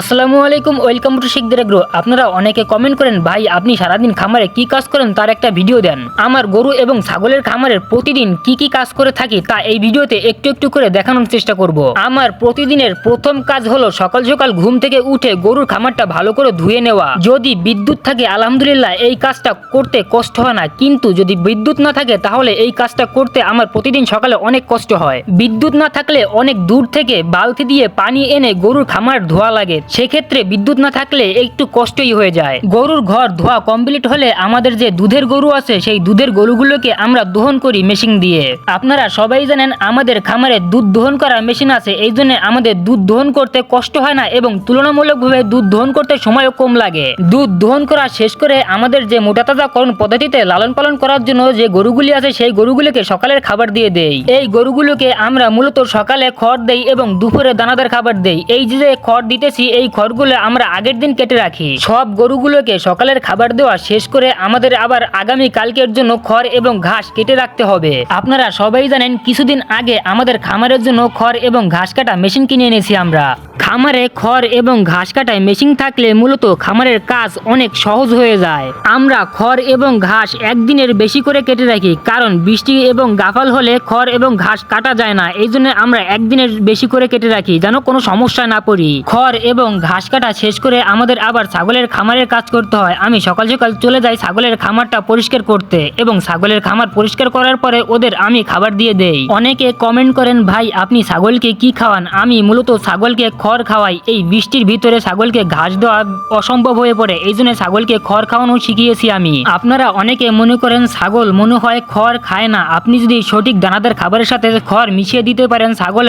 আসসালামু আলাইকুম, welcome to শিখদের গ্রো। আপনারা অনেকে কমেন্ট করেন, ভাই, আপনি সারাদিন খামারে কি কাজ করেন? তার একটা ভিডিও দেন। আমার গরু এবং ছাগলের খামারের প্রতিদিন কি কি কাজ করে থাকি, তা এই ভিডিওতে একটু একটু করে দেখানোর চেষ্টা করব। আমার প্রতিদিনের প্রথম কাজ হলো সকাল সকাল ঘুম থেকে উঠে গরুর খামারটা ভালো করে ধুয়ে নেওয়া। যদি বিদ্যুৎ থাকে, আলহামদুলিল্লাহ, এই কাজটা করতে কষ্ট হয় না। কিন্তু যদি বিদ্যুৎ না থাকে, তাহলে এই কাজটা করতে আমার প্রতিদিন সকালে অনেক কষ্ট হয়। বিদ্যুৎ না থাকলে অনেক দূর থেকে বালতি দিয়ে পানি এনে গরুর খামার ধোয়া লাগে। সেক্ষেত্রে বিদ্যুৎ না থাকলে একটু কষ্টই হয়ে যায়। গরুর ঘর ধোয়া কমপ্লিট হলে আমাদের যে দুধের গরু আছে, সেই দুধের গরুগুলোকে আমরা দহন করি মেশিন দিয়ে। আপনারা সবাই জানেন আমাদের খামারে দুধ দহন করা মেশিন আছে, এই জন্য আমাদের দুধ দহন করতে কষ্ট হয় না এবং তুলনামূলকভাবে দুধ দহন করতে সময়ও কম লাগে। দুধ দহন করা শেষ করে আমাদের যে মোটা তাজাকরণ পদ্ধতিতে লালন পালন করার জন্য যে গরুগুলি আছে, সেই গরুগুলিকে সকালের খাবার দিয়ে দেই। এই গরুগুলোকে আমরা মূলত সকালে খড় দেই এবং দুপুরে দানাদার খাবার দেই। এই যে খড় দিতেছি এই খড়গুলো আমরা আগের দিন কেটে রাখি। সব গরুগুলোকে সকালের খাবার দেওয়া শেষ করে আমাদের আবার আগামী কালকের জন্য খড় এবং ঘাস কেটে রাখতে হবে। আপনারা সবাই জানেন, কিছুদিন আগে আমাদের খামারের জন্য খড় এবং ঘাস কাটা মেশিন কিনে এনেছি আমরা। খামারে খড় এবং ঘাস কাটায় মেশিন থাকলে মূলত খামারের কাজ অনেক সহজ হয়ে যায়। আমরা খড় এবং ঘাস একদিনের বেশি করে কেটে রাখি, কারণ বৃষ্টি এবং গাফাল হলে খড় এবং ঘাস কাটা যায় না। এই জন্য আমরা একদিনের বেশি করে কেটে রাখি, যেন কোনো সমস্যা না পড়ি। খড় এবং ঘাস কাটা শেষ করে আমাদের আবার ছাগলের খামারের কাজ করতে হয়। আমি সকাল সকাল চলে যাই ছাগলের খামারটা পরিষ্কার করতে এবং ছাগলের খামার পরিষ্কার করার পরে ওদের আমি খাবার দিয়ে দেই। অনেকে কমেন্ট করেন, ভাই, আপনি ছাগলকে কি খাওয়ান? আমি মূলত ছাগলকে খড় খাওয়াই। এই বৃষ্টির ভিতরে ছাগলকে ঘাস দেওয়া অসম্ভব হয়ে পড়ে। এই জন্য ছাগলকে খড় খাওয়ানো শিখিয়েছি আমি। আপনারা অনেকে মনে করেন ছাগল মনে হয় খড় খায় না। আপনি যদি সঠিক দানাদার খাবারের সাথে খড় মিশিয়ে দিতে পারেন ছাগল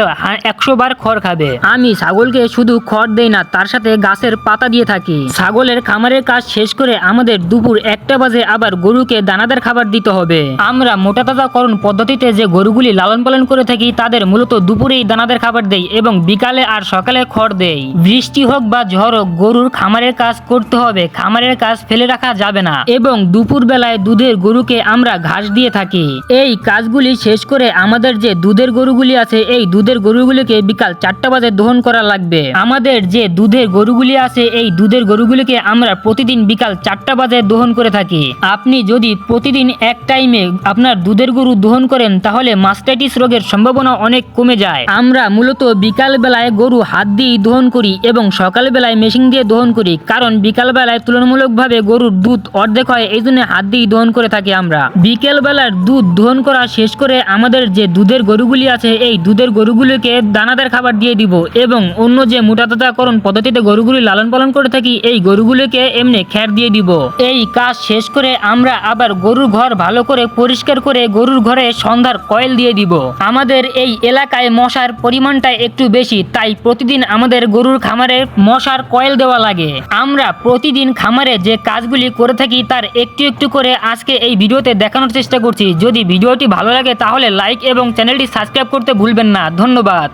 একশো বার খড় খাবে। আমি ছাগলকে শুধু খড় দেই না, তার সাথে গাছের পাতা দিয়ে থাকি। ছাগলের খামারের কাজ শেষ করে আমাদের দুপুর একটা বাজে আবার গরুকে দানাদার খাবার দিতে হবে। আমরা মোটা তাজাকরণ পদ্ধতিতে যে গরুগুলি লালন পালন করে থাকি, তাদের মূলত দুপুরেই দানাদার খাবার দেই এবং বিকালে আর সকালে খড় দেই। বৃষ্টি হোক বা ঝড় হোক, গরুর খামারের কাজ করতে হবে। খামারের কাজ ফেলে রাখা যাবে না। এবং দুপুর বেলায় দুধের গরুকে আমরা ঘাস দিয়ে থাকি। এই কাজগুলি শেষ করে আমাদের যে দুধের গরুগুলি আছে, এই দুধের গরুগুলিকে বিকাল চারটা বাজে দহন করা লাগবে। আমাদের যে দুধের গরুগুলি আছে, এই দুধের গরুগুলিকে আমরা প্রতিদিন বিকাল চারটা বাজে দহন করে থাকি। আপনি যদি প্রতিদিন এক টাইমে আপনার দুধের গরু দহন করেন, তাহলে মাস্টাইটিস রোগের সম্ভাবনা অনেক কমে যায়। আমরা মূলত বিকাল বেলায় গরু হাত দিয়েই দহন করি এবং সকাল বেলায় মেশিন দিয়ে দহন করি, কারণ বিকালবেলায় তুলনামূলকভাবে গরুর দুধ অর্ধেক হয়, এই জন্য হাত দিয়েই দহন করে থাকি আমরা। বিকেলবেলার দুধ দহন করা শেষ করে আমাদের যে দুধের গরুগুলি আছে, এই দুধের গরুগুলিকে দানাদার খাবার দিয়ে দিব এবং অন্য যে মোটাতাজাকরণ পদ্ধতিতে গরুগুলি লালন পালন করে থাকি, এই গরুগুলিকে এমনি খ্যার দিয়ে দিব। এই কাজ শেষ করে আমরা আবার গরুর ঘর ভালো করে পরিষ্কার করে গরুর ঘরে সন্ধ্যার কয়েল দিয়ে দিব। আমাদের এই এলাকায় মশার পরিমাণটা একটু বেশি, তাই প্রতিদিন আমাদের গরুর খামারে মশার কয়েল দেওয়া লাগে। আমরা প্রতিদিন খামারে যে কাজগুলি করে থাকি তার একটু একটু করে আজকে এই ভিডিওতে দেখানোর চেষ্টা করছি। যদি ভিডিওটি ভালো লাগে তাহলে লাইক এবং চ্যানেলটি সাবস্ক্রাইব করতে ভুলবেন না। ধন্যবাদ।